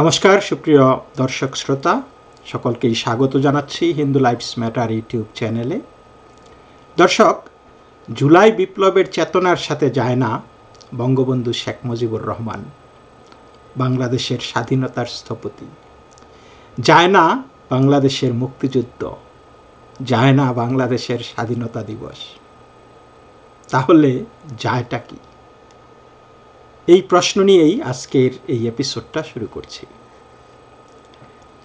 নমস্কার, সুপ্রিয় দর্শক শ্রোতা। সকলকেই স্বাগত জানাচ্ছি হিন্দু লাইফস ম্যাটার ইউটিউব চ্যানেলে। দর্শক, জুলাই বিপ্লবের চেতনার সাথে যায় না বঙ্গবন্ধু শেখ মুজিবুর রহমান, বাংলাদেশের স্বাধীনতার স্থপতি। যায় না বাংলাদেশের মুক্তিযুদ্ধ, যায় না বাংলাদেশের স্বাধীনতা দিবস। তাহলে যায়টা কি? এই প্রশ্ন নিয়েই আজকের এই এপিসোডটা শুরু করছি।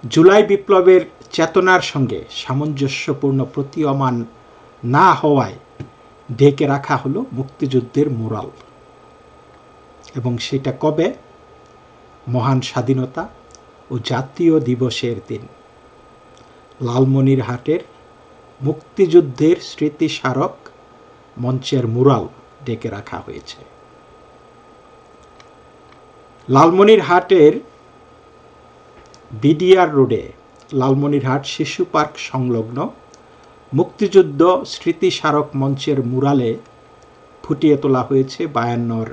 জুলাই বিপ্লবের চেতনার সঙ্গে সামঞ্জস্যপূর্ণ প্রতীয়মান না হওয়ায় ঢেকে রাখা হলো মুক্তিযুদ্ধের মোরাল। এবং সেটা কবে? মহান স্বাধীনতা ও জাতীয় দিবসের দিন। লালমনিরহাটের মুক্তিযুদ্ধের স্মৃতিস্মারক মঞ্চের মুরাল ডেকে রাখা হয়েছে। লালমনিরহাটের বিডিআর রোডে লালমনিরহাট শিশু পার্ক সংলগ্ন মুক্তিযুদ্ধ স্মৃতিস্মারক মঞ্চের মুরালে ফুটিয়ে তোলা হয়েছে বায়ান্নর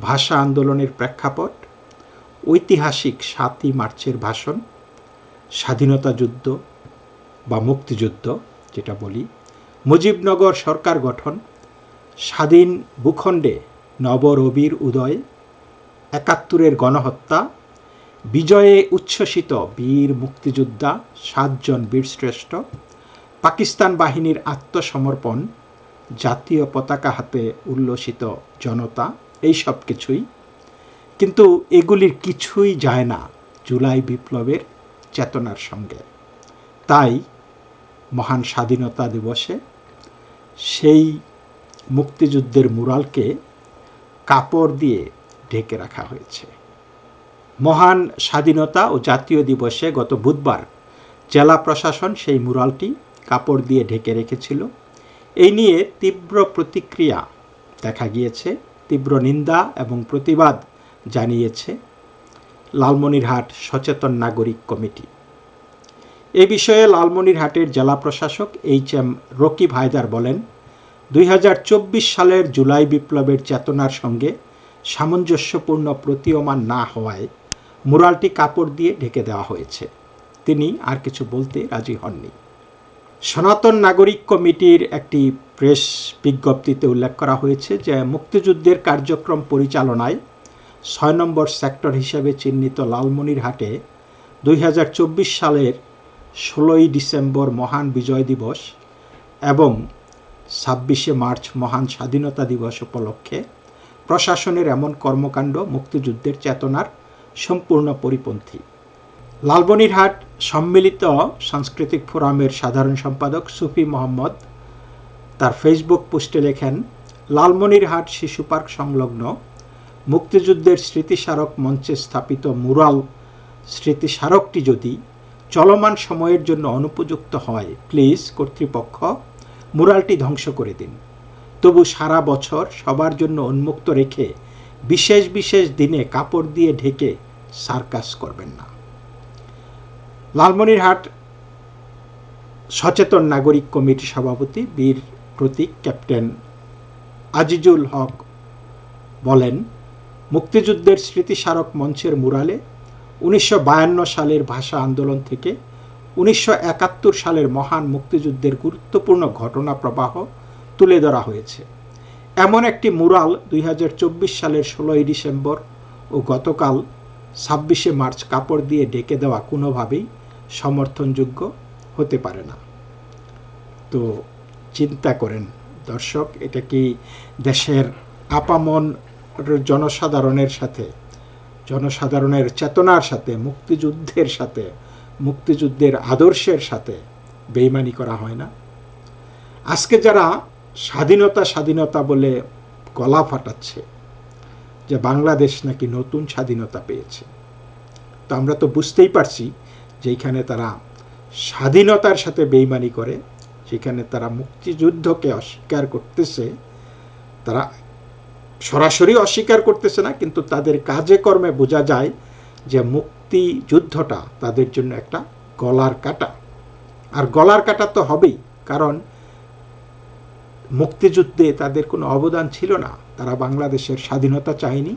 ভাষা আন্দোলনের প্রেক্ষাপট, ঐতিহাসিক সাতই মার্চের ভাষণ, স্বাধীনতা যুদ্ধ বা মুক্তিযুদ্ধ যেটা বলি, মুজিবনগর সরকার গঠন, স্বাধীন ভূখণ্ডে নবরবির উদয় একাত্তরের গণহত্যা, বিজয়ে উচ্ছ্বসিত বীর মুক্তিযোদ্ধা সাতজন বীরশ্রেষ্ঠ, পাকিস্তান বাহিনীর আত্মসমর্পণ, জাতীয় পতাকা হাতে উল্লসিত জনতা, এই সব কিছুই। কিন্তু এগুলির কিছুই যায় না জুলাই বিপ্লবের চেতনার সঙ্গে। তাই মহান স্বাধীনতা দিবসে সেই মুক্তিযুদ্ধের মুরালকে কাপড় দিয়ে ঢেকে রাখা হয়েছে। মহান স্বাধীনতা ও জাতীয় দিবসে গত বুধবার জেলা প্রশাসন সেই মুরালটি কাপড় দিয়ে ঢেকে রেখেছিল। এই নিয়ে তীব্র প্রতিক্রিয়া দেখা গিয়েছে, তীব্র নিন্দা এবং প্রতিবাদ জানিয়েছে লালমনিরহাট সচেতন নাগরিক কমিটি। এ বিষয়ে লালমনিরহাটের জেলা প্রশাসক এইচ এম রকিব হায়দার বলেন, দুই হাজার চব্বিশ সালের জুলাই বিপ্লবের চেতনার সঙ্গে সামঞ্জস্যপূর্ণ প্রতীয়মান না হওয়ায় মুরালটি কাপড় দিয়ে ঢেকে দেওয়া হয়েছে। তিনি আর কিছু বলতে রাজি হননি। সনাতন নাগরিক কমিটির একটি প্রেস বিজ্ঞপ্তিতে উল্লেখ করা হয়েছে যে, মুক্তিযুদ্ধের কার্যক্রম পরিচালনায় ছয় নম্বর সেক্টর হিসেবে চিহ্নিত লালমনিরহাটে দুই হাজার চব্বিশ সালের ষোলোই ডিসেম্বর মহান বিজয় দিবস এবং ছাব্বিশে মার্চ মহান স্বাধীনতা দিবস উপলক্ষে প্রশাসনের এমন কর্মকাণ্ড, মুক্তিযুদ্ধের চেতনার সম্পূর্ণ পরিপন্থী। লালবনিরহাট সম্মিলিত সাংস্কৃতিক ফোরামের সাধারণ সম্পাদক সুফি মোহাম্মদ তার ফেসবুক পোস্টে লেখেন, লালমনিরহাট শিশু পার্ক সংলগ্ন মুক্তিযুদ্ধের স্মৃতিস্মারক মঞ্চে স্থাপিত মুরাল স্মৃতিস্মারকটি যদি চলমান সময়ের জন্য অনুপযুক্ত হয়, প্লিজ কর্তৃপক্ষ মুরালটি ধ্বংস করে দিন। তবু সারা বছর সবার জন্য উন্মুক্ত রেখে বিশেষ বিশেষ দিনে কাপড় দিয়ে ঢেকে সার্কাস করবেন না। লালমনিরহাট সচেতন নাগরিক কমিটির সভাপতি বীর প্রতীক, ক্যাপ্টেন আজিজুল হক বলেন, মুক্তিযুদ্ধের স্মৃতিস্মারক মঞ্চের মুরালে উনিশশো বায়ান্ন সালের ভাষা আন্দোলন থেকে উনিশশো একাত্তর সালের মহান মুক্তিযুদ্ধের গুরুত্বপূর্ণ ঘটনা প্রবাহ তুলে ধরা হয়েছে। এমন একটি মুরাল দুই হাজার চব্বিশ সালের ষোলোই ডিসেম্বর ও গতকাল ছাব্বিশে মার্চ কাপড় দিয়ে ডেকে দেওয়া কোনোভাবেই সমর্থনযোগ্য হতে পারে না। তো চিন্তা করেন দর্শক, এটা কি দেশের আপামন জনসাধারণের সাথে, জনসাধারণের চেতনার সাথে, মুক্তিযুদ্ধের সাথে, মুক্তিযুদ্ধের আদর্শের সাথে বেইমানি করা হয় না? আজকে যারা স্বাধীনতা স্বাধীনতা বলে গলা ফাটাচ্ছে যে বাংলাদেশ নাকি নতুন স্বাধীনতা পেয়েছে। তো আমরা তো বুঝতেই পারছি যে এইখানে তারা স্বাধীনতার সাথে বেইমানি করে, যেখানে তারা মুক্তিযুদ্ধকে অস্বীকার করতেছে। তারা সরাসরি অস্বীকার করতেছে না, কিন্তু তাদের কাজে কর্মে বোঝা যায় যে মুক্তিযুদ্ধটা তাদের জন্য একটা গলার কাটা। আর গলার কাটা তো হবেই, কারণ মুক্তিযুদ্ধে তাদের কোনো অবদান ছিল না। তারা বাংলাদেশের স্বাধীনতা চায়নি,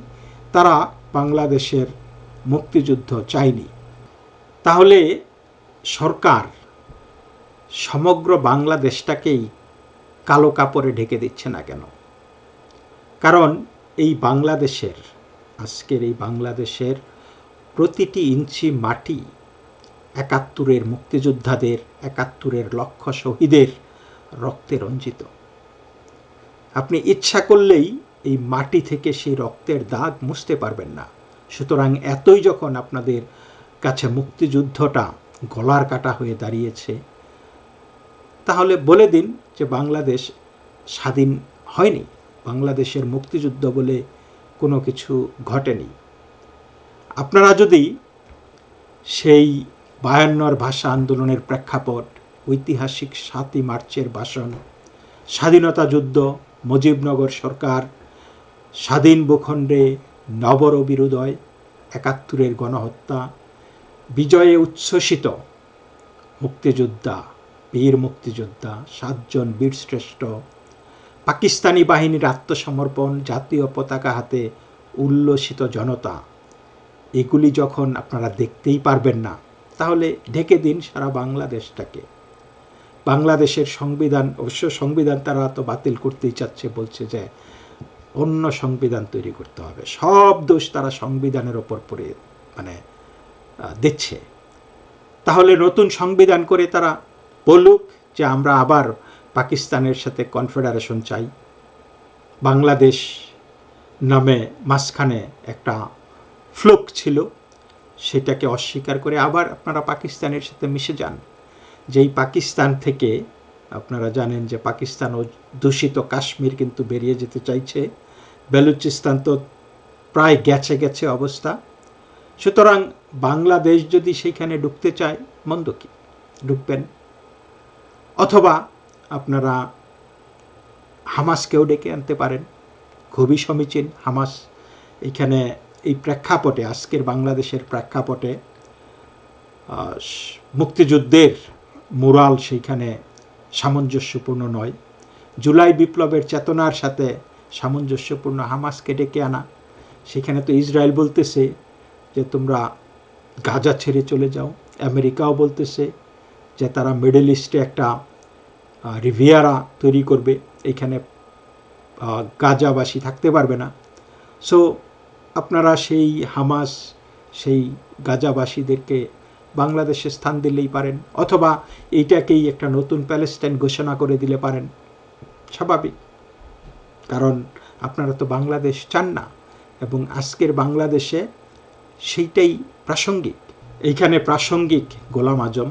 তারা বাংলাদেশের মুক্তিযুদ্ধ চায়নি। তাহলে সরকার সমগ্র বাংলাদেশটাকেই কালো কাপড়ে ঢেকে দিচ্ছে না কেন? কারণ এই বাংলাদেশের, আজকের এই বাংলাদেশের প্রতিটি ইঞ্চি মাটি একাত্তরের মুক্তিযোদ্ধাদের, একাত্তরের লক্ষ শহীদের রক্তে রঞ্জিত। আপনি ইচ্ছা করলেই এই মাটি থেকে সেই রক্তের দাগ মুছতে পারবেন না। সুতরাং এতই যখন আপনাদের কাছে মুক্তিযুদ্ধটা গলার কাটা হয়ে দাঁড়িয়েছে, তাহলে বলে দিন যে বাংলাদেশ স্বাধীন হয়নি, বাংলাদেশের মুক্তিযুদ্ধ বলে কোনো কিছু ঘটেনি। আপনারা যদি সেই বায়ান্নর ভাষা আন্দোলনের প্রেক্ষাপট, ঐতিহাসিক সাতই মার্চের ভাষণ, স্বাধীনতা যুদ্ধ মুজিবনগর সরকার স্বাধীন ভূখণ্ডে নবর বিরোদয় একাত্তরের গণহত্যা, বিজয়ে উচ্ছ্বসিত মুক্তিযোদ্ধা, বীর মুক্তিযোদ্ধা, সাতজন বীরশ্রেষ্ঠ পাকিস্তানি বাহিনীর আত্মসমর্পণ, জাতীয় পতাকা হাতে উল্লসিত জনতা। এগুলি যখন আপনারা দেখতেই পারবেন না, তাহলে ঢেকে দিন সারা বাংলাদেশটাকে। বাংলাদেশের সংবিধান, অবশ্য সংবিধান তারা তো বাতিল করতেই চাচ্ছে, বলছে যে অন্য সংবিধান তৈরি করতে হবে। সব দোষ তারা সংবিধানের ওপর পড়ে মানে দিচ্ছে। তাহলে নতুন সংবিধান করে তারা বলুক যে আমরা আবার পাকিস্তানের সাথে কনফেডারেশন চাই। বাংলাদেশ নামে মাঝখানে একটা ফ্লুক ছিল, সেটাকে অস্বীকার করে আবার আপনারা পাকিস্তানের সাথে মিশে যান। যেই পাকিস্তান থেকে, আপনারা জানেন যে পাকিস্তান ও দূষিত কাশ্মীর কিন্তু বেরিয়ে যেতে চাইছে। বেলুচিস্তান তো প্রায় গেছে গেছে অবস্থা। সুতরাং বাংলাদেশ যদি সেইখানে ঢুকতে চায়, মন্দ কি? ঢুকবেন অথবা আপনারা হামাসকেও ডেকে আনতে পারেন। খুবই সমীচীন হামাস। এখানে এই প্রেক্ষাপটে, আজকের বাংলাদেশের প্রেক্ষাপটে মুক্তিযুদ্ধের মোরাল সেইখানে সামঞ্জস্যপূর্ণ নয়। জুলাই বিপ্লবের চেতনার সাথে সামঞ্জস্যপূর্ণ হামাসকে ডেকে আনা। সেখানে তো ইসরায়েল বলতেছে যে, তোমরা গাজা ছেড়ে চলে যাও। আমেরিকাও বলতেছে যে, তারা মিডল ইস্টে একটা রিভিয়ারা তৈরি করবে। এখানে গাজাবাসী থাকতে পারবে না। সো আপনারা সেই হামাস, সেই গাজাবাসীদেরকে বাংলাদেশে স্থান দিলেই পারেন, অথবা এইটাকেই একটা নতুন প্যালেস্টাইন ঘোষণা করে দিলে পারেন। স্বাভাবিক। কারণ আপনারা তো বাংলাদেশ চান না, এবং আজকের বাংলাদেশে সেইটাই প্রাসঙ্গিক। এইখানে প্রাসঙ্গিক গোলাম আজম।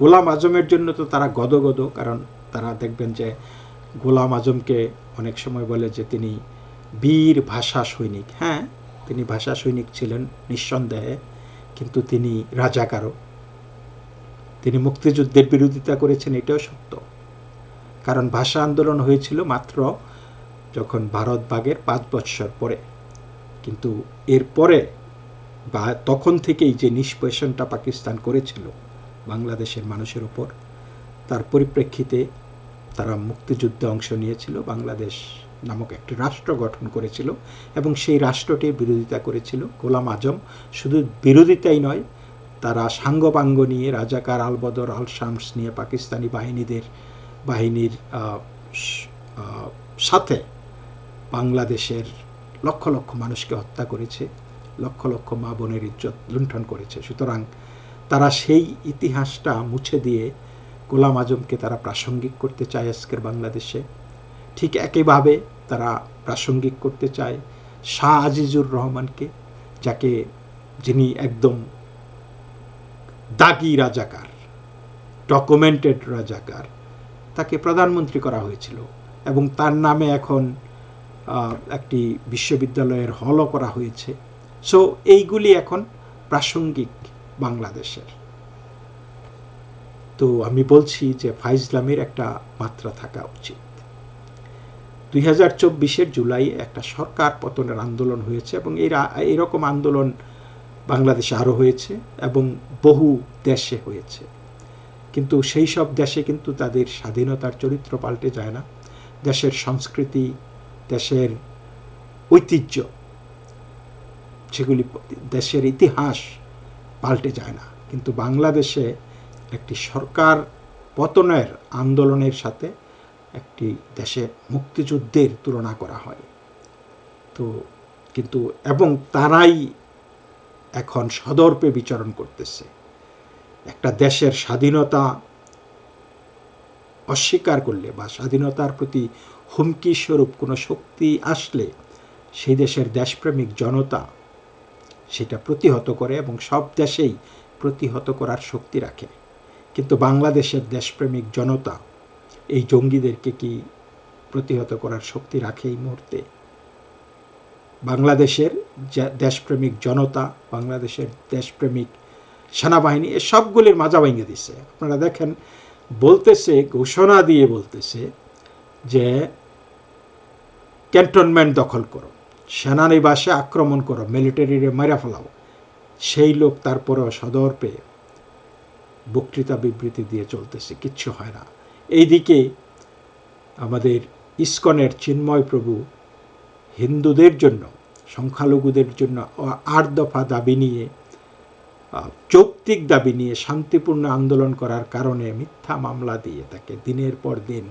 গোলাম আজমের জন্য তো তারা গদগদ, কারণ তারা দেখবেন যে গোলাম আজমকে অনেক সময় বলে যে তিনি বীর ভাষা সৈনিক। হ্যাঁ তিনি ভাষা সৈনিক ছিলেন নিঃসন্দেহে। কিন্তু তিনি রাজাকারও। তিনি মুক্তিযুদ্ধের বিরোধিতা করেছেন, এটাও সত্য। কারণ ভাষা আন্দোলন হয়েছিল মাত্র যখন ভারত বাগের পাঁচ বৎসর পরে। কিন্তু এরপরে বা তখন থেকেই যে নিষ্পেষণটা পাকিস্তান করেছিল বাংলাদেশের মানুষের ওপর, তার পরিপ্রেক্ষিতে তারা মুক্তিযুদ্ধে অংশ নিয়েছিল বাংলাদেশ নামক একটি রাষ্ট্র গঠন করেছিল এবং সেই রাষ্ট্রটির বিরোধিতা করেছিল। গোলাম আজম শুধু বিরোধিতাই নয়, তারা সাঙ্গপাঙ্গ নিয়ে রাজাকার আলবদর আল শামস নিয়ে পাকিস্তানি বাহিনীদের, বাহিনীর সাথে বাংলাদেশের লক্ষ লক্ষ মানুষকে হত্যা করেছে, লক্ষ লক্ষ মা বোনের ইজ্জত লুণ্ঠন করেছে। সুতরাং তারা সেই ইতিহাসটা মুছে দিয়ে গোলাম আজমকে তারা প্রাসঙ্গিক করতে চায় আজকের বাংলাদেশে। ঠিক একইভাবে তারা প্রাসঙ্গিক করতে চায় শাহ আজিজুর রহমানকে, যাকে যিনি একদম দাগি রাজাকার ডকুমেন্টেড রাজাকার, তাকে প্রধানমন্ত্রী করা হয়েছিল এবং তার নামে এখন একটি বিশ্ববিদ্যালয়ের হলও করা হয়েছে। সো এইগুলি এখন প্রাসঙ্গিক বাংলাদেশের। তো আমি বলছি যে ফাইজলামের একটা মাত্রা থাকা উচিত। দুই হাজার চব্বিশের জুলাই একটা সরকার পতনের আন্দোলন হয়েছে এবং এরা, এরকম আন্দোলন বাংলাদেশে আরও হয়েছে এবং বহু দেশে হয়েছে। কিন্তু সেই সব দেশে কিন্তু তাদের স্বাধীনতার চরিত্র পাল্টে যায় না। দেশের সংস্কৃতি, দেশের ঐতিহ্য, সেগুলি, দেশের ইতিহাস পাল্টে যায় না। কিন্তু বাংলাদেশে একটি সরকার পতনের আন্দোলনের সাথে একটি দেশের মুক্তিযুদ্ধের তুলনা করা হয়। তো কিন্তু এবং তারাই এখন সদর্পে বিচরণ করতেছে। একটা দেশের স্বাধীনতা অস্বীকার করলে বা স্বাধীনতার প্রতি হুমকি স্বরূপ কোনো শক্তি আসলে সেই দেশের দেশপ্রেমিক জনতা সেটা প্রতিহত করে এবং সব দেশেই প্রতিহত করার শক্তি রাখে। কিন্তু বাংলাদেশের দেশপ্রেমিক জনতা এই জঙ্গিদেরকে কি প্রতিহত করার শক্তি রাখে এই মুহূর্তে? বাংলাদেশের দেশপ্রেমিক জনতা, বাংলাদেশের দেশপ্রেমিক সেনাবাহিনী, এ সবগুলির মাজা ভেঙে দিছে। আপনারা দেখেন, বলতেছে, ঘোষণা দিয়ে বলতেছে যে ক্যান্টনমেন্ট দখল করো, সেনানিবাসে আক্রমণ করো, মিলিটারিরে মেরে ফেলাও। সেই লোক তারপরেও সদর্পে বক্তৃতা বিবৃতি দিয়ে চলতেছে, কিচ্ছু হয় না। এইদিকে আমাদের ইস্কনের চিন্ময় প্রভু হিন্দুদের জন্য, সংখ্যালঘুদের জন্য আট দফা দাবি নিয়ে যৌক্তিক দাবি নিয়ে শান্তিপূর্ণ আন্দোলন করার কারণে মিথ্যা মামলা দিয়ে তাকে দিনের পর দিন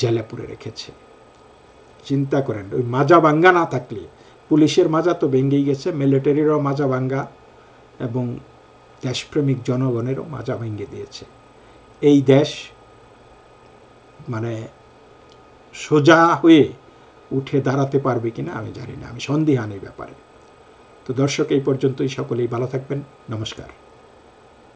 জেলে পুরে রেখেছে। চিন্তা করেন, ওই মাজা ভাঙ্গা না থাকলে, পুলিশের মাজা তো ভেঙেই গেছে, মিলিটারিরও মাজা ভাঙ্গা এবং দেশপ্রেমিক জনগণেরও মাজা ভেঙে দিয়েছে। এই দেশ মানে সোজা হয়ে উঠে দাঁড়াতে পারবে কিনা আমি জানি না। আমি সন্দিহান এই ব্যাপারে। তো দর্শক, এই পর্যন্তই। সকলেই ভালো থাকবেন। নমস্কার।